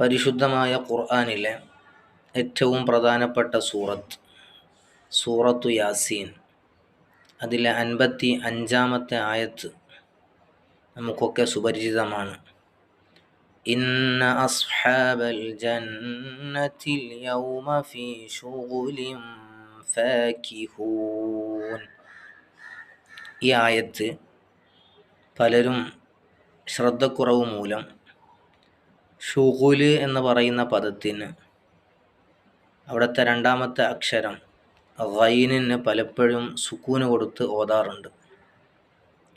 പരിശുദ്ധമായ ഖുർആാനിലെ ഏറ്റവും പ്രധാനപ്പെട്ട സൂറത്ത് സൂറത്തു യാസീൻ. അതിലെ അൻപത്തി അഞ്ചാമത്തെ ആയത്ത് നമുക്കൊക്കെ സുപരിചിതമാണ്. ഇന്ന അസ്ഹാബൽ ജന്നത്തിൽ യൗമ ഫീ ഫാകിഹൂൻ ഈ ആയത്ത് പലരും ശ്രദ്ധക്കുറവ് മൂലം ഷുഗുൽ എന്ന് പറയുന്ന പദത്തിന്. അവിടുത്തെ രണ്ടാമത്തെ അക്ഷരം ഗൈനിന് പലപ്പോഴും സുക്കൂന് കൊടുത്ത് ഓതാറുണ്ട്.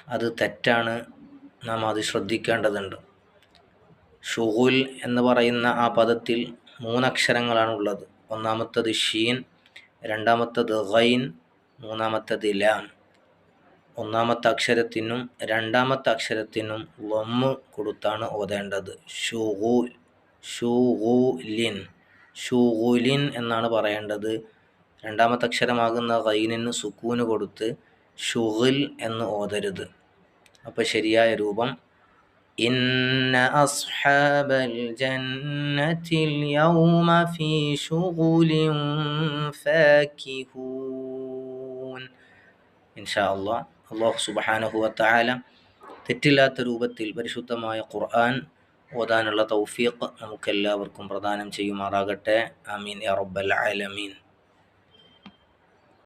അത് തെറ്റാണ്. നാം അത് ശ്രദ്ധിക്കേണ്ടതുണ്ട്. ഷുഗുൽ എന്ന് പറയുന്ന ആ പദത്തിൽ മൂന്നക്ഷരങ്ങളാണ് ഉള്ളത് ഒന്നാമത്തത് ഷീൻ രണ്ടാമത്തത് ഗൈൻ മൂന്നാമത്തത് ലാം. ഒന്നാമത്തെ അക്ഷരത്തിനും രണ്ടാമത്തെ അക്ഷരത്തിനും ലൊമ്മ് കൊടുത്താണ് ഓതേണ്ടത്. ഷുഗൂൽ ഷുഗുലിൻ എന്നാണ് പറയേണ്ടത്. രണ്ടാമത്തെ അക്ഷരമാകുന്ന ഗൈനിന് സുക്കൂന് കൊടുത്ത് ഷുഗിൽ എന്ന് ഓതരുത്. അപ്പോൾ ശരിയായ രൂപം. ഇന്ന അസ്ഹാബൽ ജന്നത്തിൽ യൗമ ഫീ ശുഗുലിൻ ഫാകിഹൂൻ ഇൻഷാ അള്ളാഹ് അള്ളാഹു സുബ്ഹാനഹു വതആല തെറ്റില്ലാത്ത രൂപത്തിൽ പരിശുദ്ധമായ ഖുർആൻ ഓതാനുള്ള തൗഫീഖ് നമുക്കെല്ലാവർക്കും പ്രദാനം ചെയ്യുമാറാകട്ടെ. ആമീൻ യാ റബ്ബൽ ആലമീൻ.